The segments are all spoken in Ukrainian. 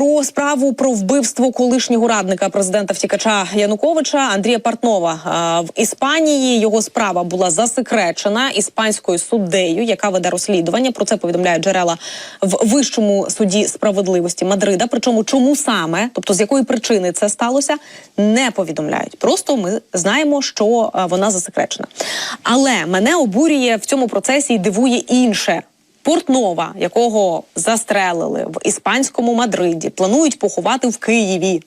про справу про вбивство колишнього радника президента втікача Януковича Андрія Партнова в Іспанії. Його справа була засекречена іспанською суддею, яка веде розслідування. Про це повідомляють джерела в вищому суді справедливості Мадрида. Причому чому саме, тобто з якої причини це сталося, не повідомляють. Просто ми знаємо, що вона засекречена. Але мене обурює в цьому процесі і дивує інше. Портнова, якого застрелили в іспанському Мадриді, планують поховати в Києві.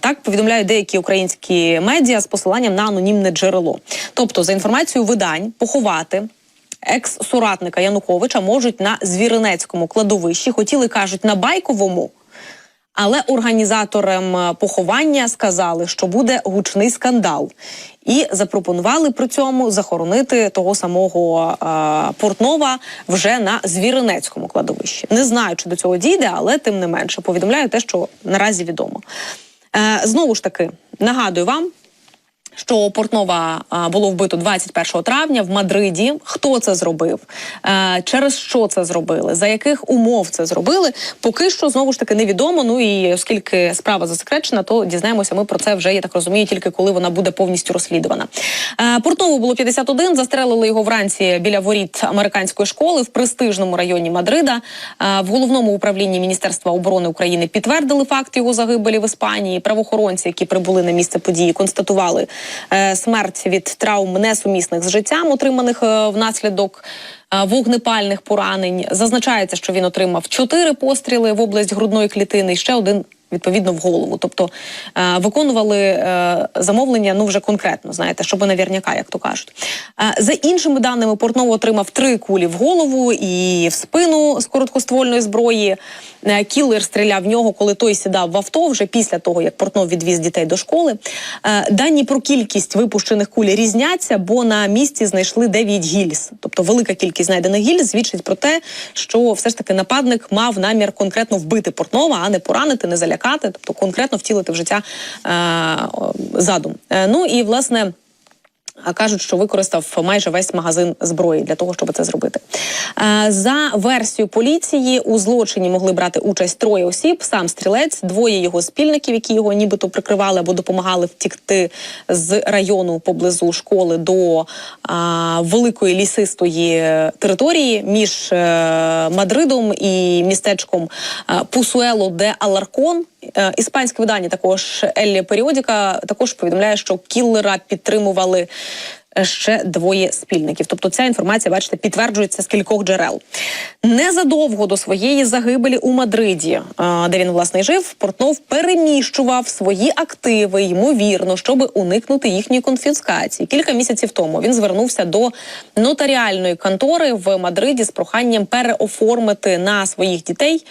Так повідомляють деякі українські медіа з посиланням на анонімне джерело. Тобто, за інформацією видань, поховати екс-соратника Януковича можуть на Звіринецькому кладовищі. Хотіли кажуть на Байковому. Але організаторам е, поховання сказали, що буде гучний скандал, і запропонували при цьому захоронити того самого е, Портнова вже на Звіринецькому кладовищі. Не знаю, чи до цього дійде, але тим не менше повідомляю те, що наразі відомо. Е, знову ж таки нагадую вам. Що Портнова було вбито 21 травня в Мадриді. Хто це зробив? Е, через що це зробили? За яких умов це зробили? Поки що знову ж таки невідомо. Ну і оскільки справа засекречена, то дізнаємося ми про це вже я так розумію, тільки коли вона буде повністю розслідувана. Е, Портнову було 51, Застрелили його вранці біля воріт американської школи в престижному районі Мадрида. Е, в головному управлінні Міністерства оборони України підтвердили факт його загибелі в Іспанії. Правоохоронці, які прибули на місце події, констатували смерть від травм несумісних з життям, отриманих е, внаслідок. е, Вогнепальних поранень зазначається, що він отримав чотири постріли в область грудної клітини ще один відповідно в голову. Тобто е, виконували е, замовлення ну вже конкретно, знаєте, щоб навірняка, як то кажуть. Е, за іншими даними, Портнов отримав три кулі в голову і в спину з короткоствольної зброї. Кілер стріляв в нього, коли той сідав в авто, вже після того, як Портнов відвіз дітей до школи. Дані про кількість випущених куль різняться, бо на місці знайшли 9 гільз. Тобто велика кількість знайдених гільз свідчить про те, що все ж таки нападник мав намір конкретно вбити Портнова, а не поранити, не залякати, тобто конкретно втілити в життя е, задум. Е, ну і власне. А кажуть, що використав майже весь магазин зброї для того, щоб це зробити. Е, За версією поліції у злочині могли брати участь троє осіб: сам стрілець, двоє його спільників, які його нібито прикривали або допомагали втікти з району поблизу школи до великої лісистої території між е, Мадридом і містечком е, Пусуело де Аларкон. Е, Іспанське видання також Еллі Періодіка також повідомляє, що кіллера підтримували е, ще двоє спільників. Тобто ця інформація, бачите, підтверджується з кількох джерел. Незадовго до своєї загибелі у Мадриді, е, де він власне жив, Портнов переміщував свої активи, ймовірно, щоб уникнути їхньої конфіскації. Кілька місяців тому він звернувся до нотаріальної контори в Мадриді з проханням переоформити на своїх дітей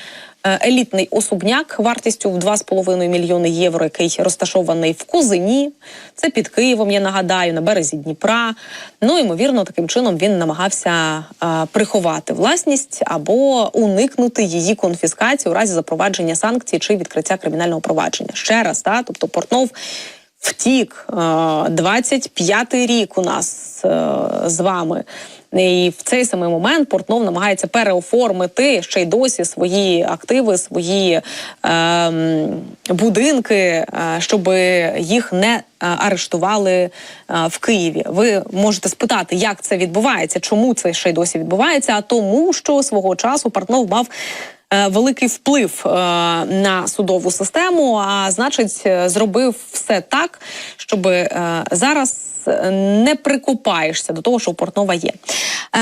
елітний особняк вартістю в 2,5 мільйони євро, який розташований в Кузині. Це під Києвом, я нагадаю, на березі Дніпра. Ну, ймовірно, таким чином він намагався е, приховати власність або уникнути її конфіскації у разі запровадження санкцій чи відкриття кримінального провадження. Ще раз, та, тобто Портнов втік. Е, 25-й рік у нас е, з вами. І в цей самий момент Портнов намагається переоформити ще й досі свої активи, свої ем, будинки, е, щоб їх не е, арештували е, в Києві. Ви можете спитати, як це відбувається, чому це ще й досі відбувається? А тому, що свого часу Портнов мав е, великий вплив е, на судову систему, а значить, зробив все так, щоб е, зараз не прикопаєшся до того, що у Портнова є.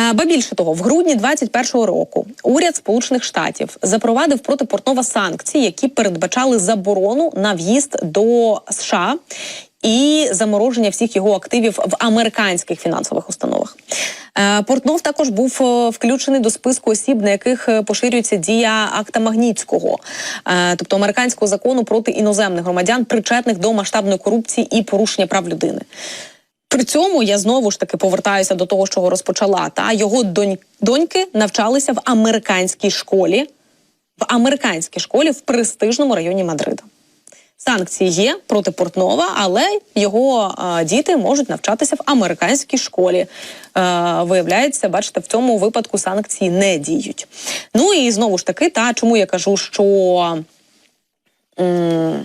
Е, Ба більше того, в грудні 21-го року уряд Сполучених Штатів запровадив проти Портнова санкції, які передбачали заборону на в'їзд до США. І замороження всіх його активів в американських фінансових установах. Е, Портнов також був е, включений до списку осіб, на яких поширюється дія акта Магнітського, тобто американського закону проти іноземних громадян, причетних до масштабної корупції і порушення прав людини. При цьому я знову ж таки повертаюся до того, що розпочала. Та його донь, доньки навчалися в американській школі, в американській школі в престижному районі Мадрида. Санкції є проти Портнова, але його е, діти можуть навчатися в американській школі. Е, виявляється, бачите, в цьому випадку санкції не діють. Ну і знову ж таки, та чому я кажу, що. м,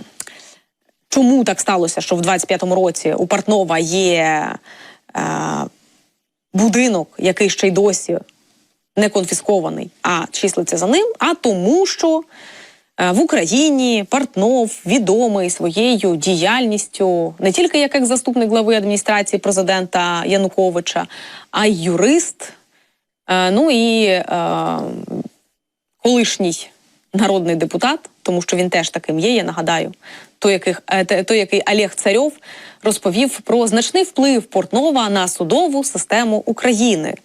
Чому так сталося, що в 25-му році у Портнова є е, будинок, який ще й досі не конфіскований, а числиться за ним? А тому, що е, в Україні Портнов відомий своєю діяльністю не тільки як екс-заступник глави адміністрації президента Януковича, а й юрист. Е, ну і е, колишній народний депутат, тому що він теж таким є. Я нагадаю, той, яких е, той, який Олег Царьов розповів про значний вплив Портнова на судову систему України.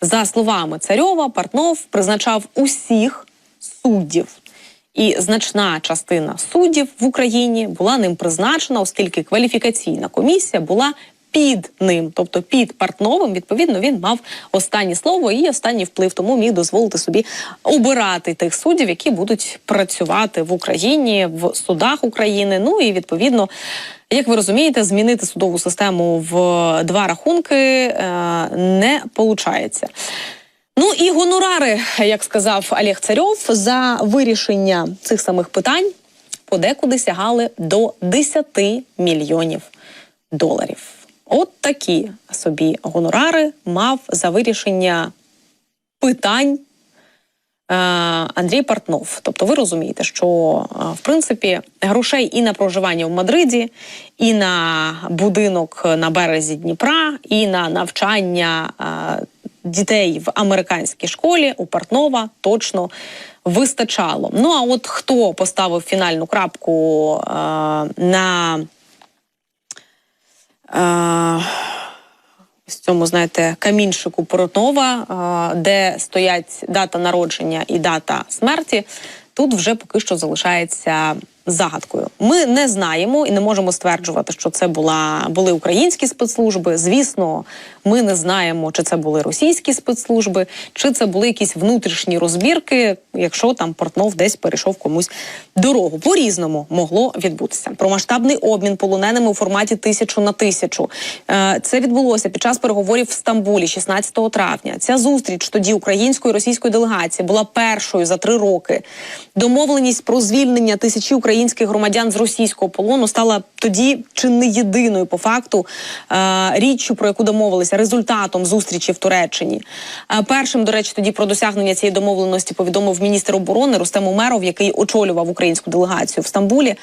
За словами Царьова, Портнов призначав усіх суддів. І значна частина суддів в Україні була ним призначена, оскільки кваліфікаційна комісія була під ним, тобто під Портновим. Відповідно, він мав останнє слово і останній вплив, тому міг дозволити собі обирати тих суддів, які будуть працювати в Україні в судах України. Ну і відповідно. Як ви розумієте, змінити судову систему в два рахунки е, не виходить. Ну і гонорари, як сказав Олег Царьов, за вирішення цих самих питань подекуди сягали до 10 мільйонів доларів. От такі собі гонорари мав за вирішення питань е, Андрій Портнов. Тобто, ви розумієте, що е, в принципі грошей і на проживання в Мадриді, і на будинок на березі Дніпра, і на навчання е, дітей в американській школі у Портнова точно вистачало. Ну а от хто поставив фінальну крапку е, на е, ось цьому, знаєте, камінчику Поротнова, е, де стоять дата народження і дата смерті, тут вже поки що залишається загадкою. Ми не знаємо і не можемо стверджувати, що це була були українські спецслужби. Звісно, ми не знаємо, чи це були російські спецслужби, чи це були якісь внутрішні розбірки, якщо там Портнов десь перейшов комусь дорогу. По різному могло відбутися. Про масштабний обмін полоненими у форматі тисячу на тисячу. Е, Це відбулося під час переговорів в Стамбулі 16 травня. Ця зустріч тоді української і російської делегації була першою за три роки. Домовленість про звільнення тисячі українських громадян з російського полону стала тоді чи не єдиною по факту е, річчю, про яку домовилися результатом зустрічі в Туреччині. Е, Першим, до речі, тоді про досягнення цієї домовленості повідомив міністр оборони Рустем Умеров, який очолював українську делегацію в Стамбулі.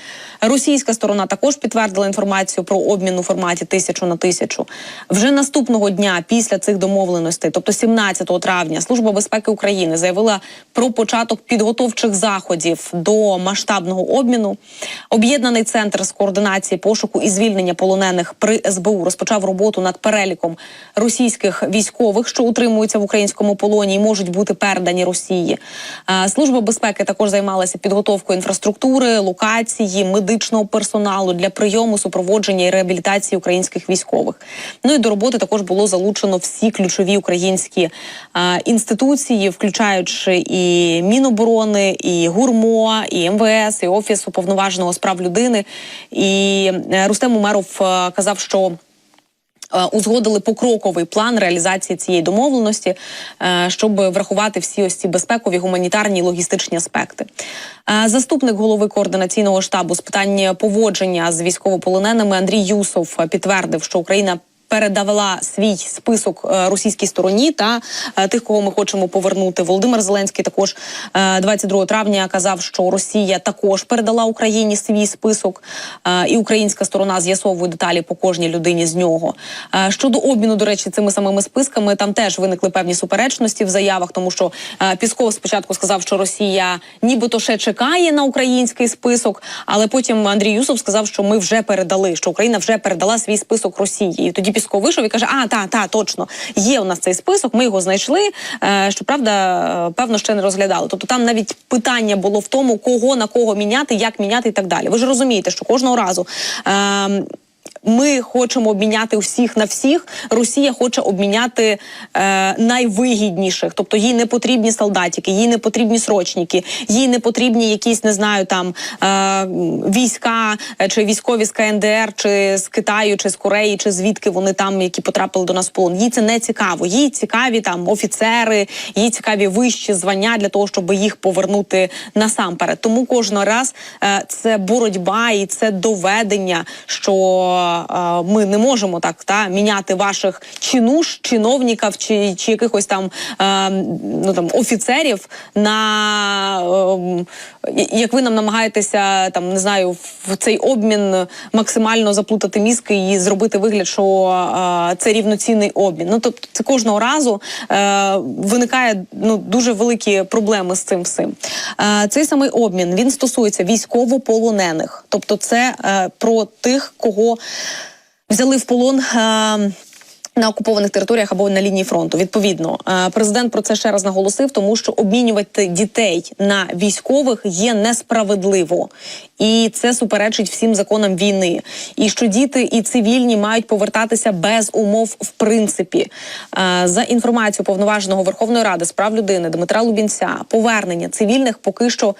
Російська сторона також підтвердила інформацію про обмін у форматі тисячу на тисячу. Вже наступного дня після цих домовленостей, тобто 17 травня, служба безпеки України заявила про початок підготовчих заходів до масштабного обміну. Об'єднаний центр з координації пошуку і звільнення полонених при СБУ розпочав роботу над переліком російських військових, що утримуються в українському полоні і можуть бути передані Росії. Е, Служба безпеки також займалася підготовкою інфраструктури, локації, медичного персоналу для прийому, супроводження і реабілітації українських військових. Ну і до роботи також було залучено всі ключові українські е, інституції, включаючи і Міноборони, і ГУРМО, і МВС, і Офіс уповноваженого з прав людини. І е, Рустем Умеров е, казав, що е, узгодили покроковий план реалізації цієї домовленості, щоб врахувати всі ось ці безпекові, гуманітарні і логістичні аспекти. Заступник голови координаційного штабу з питань поводження з військовополоненими Андрій Юсов підтвердив, що Україна. Передавала свій список е, російській стороні та е, тих, кого ми хочемо повернути. Володимир Зеленський також е, 22 травня казав, що Росія також передала Україні свій список, е, і українська сторона з'ясовує деталі по кожній людині з нього. Е, Щодо обміну, до речі, цими самими списками там теж виникли певні суперечності в заявах, тому що е, Пісков спочатку сказав, що Росія нібито ще чекає на український список, але потім Андрій Юсов сказав, що ми вже передали, що Україна вже передала свій список Росії. І тоді Пісков вийшов і каже: А, та, та, точно є у нас цей список. Ми його знайшли. Е, Щоправда, е, певно, ще не розглядали. Тобто там навіть питання було в тому, кого на кого міняти, як міняти і так далі. Ви ж розумієте, що кожного разу. Ми хочемо обміняти всіх на всіх. Росія хоче обміняти е, найвигідніших, тобто їй не потрібні солдатики, їй не потрібні срочники, їй не потрібні якісь, не знаю, там е, війська е, чи військові з КНДР, чи з Китаю, чи з Кореї, чи звідки вони там, які потрапили до нас в полон. Їй це не цікаво. Їй цікаві там офіцери, їй цікаві вищі звання для того, щоб їх повернути насамперед. Тому кожен раз е, це боротьба і це доведення, що ми не можемо так та міняти ваших чинуш, чиновників чи, чи якихось там, ну там офіцерів на е, як ви нам намагаєтеся там не знаю в цей обмін максимально заплутати мізки і зробити вигляд, що це рівноцінний обмін. Ну тобто, це кожного разу е, виникає ну дуже великі проблеми з цим всім. Е, цей самий обмін він стосується військовополонених, тобто це про тих, кого взяли в полон. Е, на окупованих територіях або на лінії фронту відповідно е, президент про це ще раз наголосив, тому що обмінювати дітей на військових є несправедливо, і це суперечить всім законам війни. І що діти і цивільні мають повертатися без умов в принципі. Е, За інформацією повноваженого Верховної Ради з прав людини Дмитра Лубінця, повернення цивільних поки що.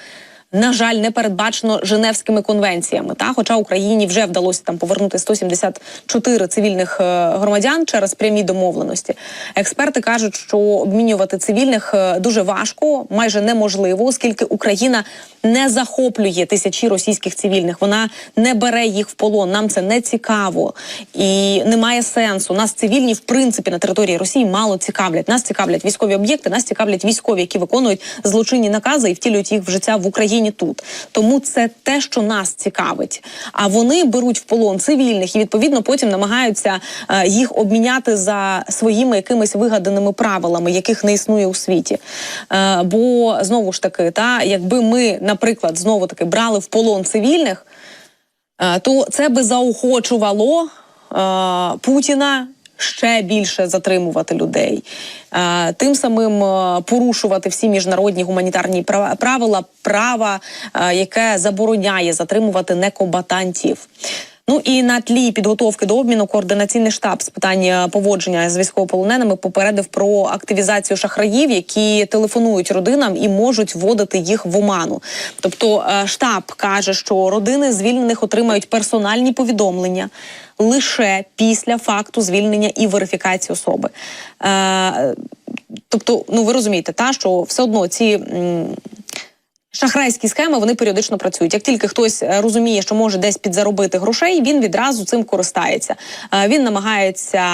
На жаль, не передбачено Женевськими конвенціями. Та, хоча Україні вже вдалося там повернути 174 цивільних е, громадян через прямі домовленості. Експерти кажуть, що обмінювати цивільних е, дуже важко, майже неможливо, оскільки Україна не захоплює тисячі російських цивільних. Вона не бере їх в полон. Нам це не цікаво і немає сенсу. Нас цивільні в принципі на території Росії мало цікавлять. Нас цікавлять військові об'єкти, нас цікавлять військові, які виконують злочинні накази і втілюють їх в життя в Україні тут. Тому це те, що нас цікавить. А вони беруть в полон цивільних і відповідно потім намагаються е, їх обміняти за своїми якимись вигаданими правилами, яких не існує у світі. Е, бо знову ж таки, та якби ми, наприклад, знову таки брали в полон цивільних. Е, то це би заохочувало Путіна ще більше затримувати людей, тим самим е, порушувати всі міжнародні гуманітарні правила, права, е, яке забороняє затримувати некомбатантів. Ну і на тлі підготовки до обміну координаційний штаб з питань е, поводження з військовополоненими попередив про активізацію шахраїв, які телефонують родинам і можуть вводити їх в оману. Тобто е, штаб каже, що родини звільнених отримають персональні повідомлення лише після факту звільнення і верифікації особи. Е, Тобто, ну ви розумієте, та що все одно ці. Шахрайські схеми вони періодично працюють. Як тільки хтось е, розуміє, що може десь підзаробити грошей, він відразу цим користається. Е, Він намагається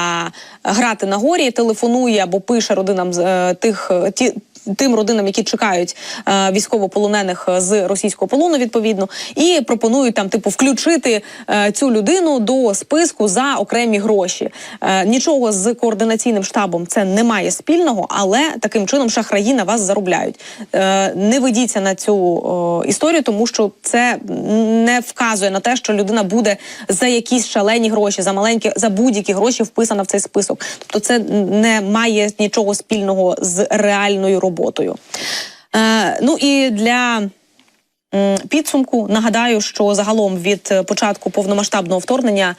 грати на горі, телефонує або пише родинам з е, тих ті. Тим родинам, які чекають е, військовополонених з російського полону, відповідно, і пропонують там, типу, включити е, цю людину до списку за окремі гроші. Е, нічого з координаційним штабом це не має спільного, але таким чином шахраї на вас заробляють. Е, не ведіться на цю о, історію, тому що це не вказує на те, що людина буде за якісь шалені гроші, за маленькі, за будь-які гроші вписана в цей список. Тобто, це не має нічого спільного з реальною роботою. Е, ну і для. Підсумку нагадаю, що загалом від початку повномасштабного вторгнення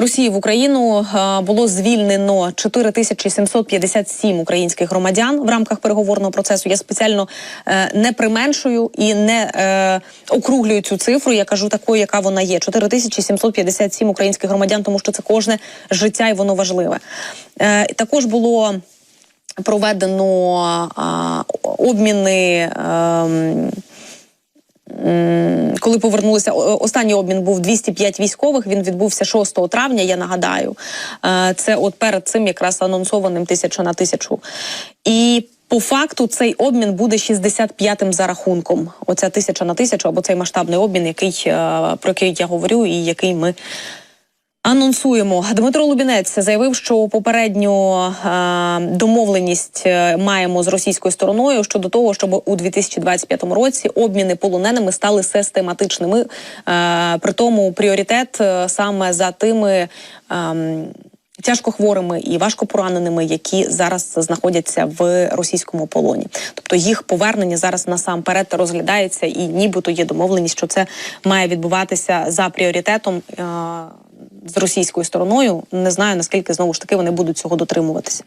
Росії в Україну е, було звільнено 4757 українських громадян в рамках переговорного процесу. Я спеціально е, не применшую і не е, округлюю цю цифру. Я кажу такою, яка вона є. 4757 українських громадян, тому що це кожне життя і воно важливе. Також було проведено обміни. Коли повернулися, останній обмін був 205 військових. Він відбувся 6 травня. Я нагадаю, Е, це от перед цим якраз анонсованим тисяча на тисячу. І по факту цей обмін буде 65-м за рахунком. Оця тисяча на тисячу або цей масштабний обмін, який е, про який я говорю, і який ми Анонсуємо Дмитро Лубінець заявив, що попередню е, домовленість е, маємо з російською стороною щодо того, щоб у 2025 році обміни полоненими стали систематичними. Е, при тому пріоритет е, саме за тими. ем, Тяжкохворими і важкопораненими, які зараз знаходяться в російському полоні, тобто їх повернення зараз насамперед розглядається, і нібито є домовленість, що це має відбуватися за пріоритетом. е, з російською стороною. Не знаю наскільки знову ж таки вони будуть цього дотримуватися.